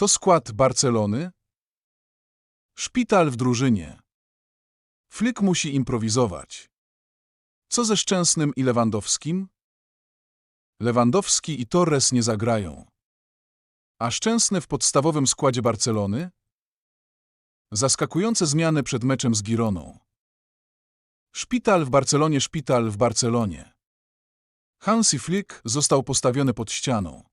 To skład Barcelony? Szpital w drużynie. Flick musi improwizować. Co ze Szczęsnym i Lewandowskim? Lewandowski i Torres nie zagrają. A Szczęsny w podstawowym składzie Barcelony? Zaskakujące zmiany przed meczem z Gironą. Szpital w Barcelonie, szpital w Barcelonie. Hansi Flick został postawiony pod ścianą.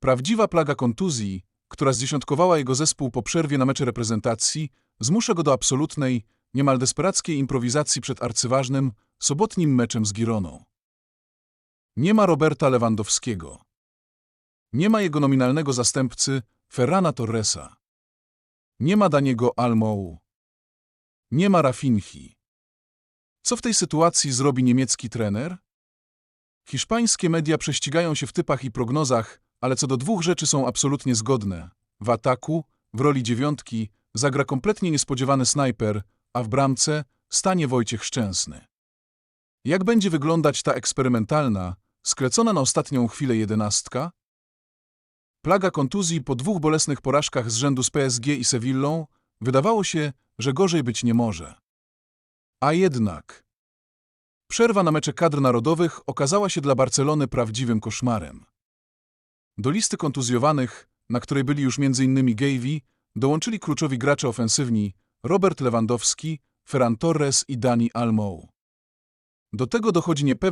Prawdziwa plaga kontuzji, która zdziesiątkowała jego zespół po przerwie na mecze reprezentacji, zmusza go do absolutnej, niemal desperackiej improwizacji przed arcyważnym, sobotnim meczem z Gironą. Nie ma Roberta Lewandowskiego. Nie ma jego nominalnego zastępcy Ferrana Torresa. Nie ma Daniego Almou. Nie ma Rafinhi. Co w tej sytuacji zrobi niemiecki trener? Hiszpańskie media prześcigają się w typach i prognozach, ale co do dwóch rzeczy są absolutnie zgodne. W ataku, w roli dziewiątki, zagra kompletnie niespodziewany snajper, a w bramce stanie Wojciech Szczęsny. Jak będzie wyglądać ta eksperymentalna, sklecona na ostatnią chwilę jedenastka? Plaga kontuzji po dwóch bolesnych porażkach z rzędu z PSG i Sewillą wydawało się, że gorzej być nie może. A jednak... Przerwa na mecze kadr narodowych okazała się dla Barcelony prawdziwym koszmarem. Do listy kontuzjowanych, na której byli już m.in. Gavi, dołączyli kluczowi gracze ofensywni Robert Lewandowski, Ferran Torres i Dani Almou. Do tego dochodzi niepewność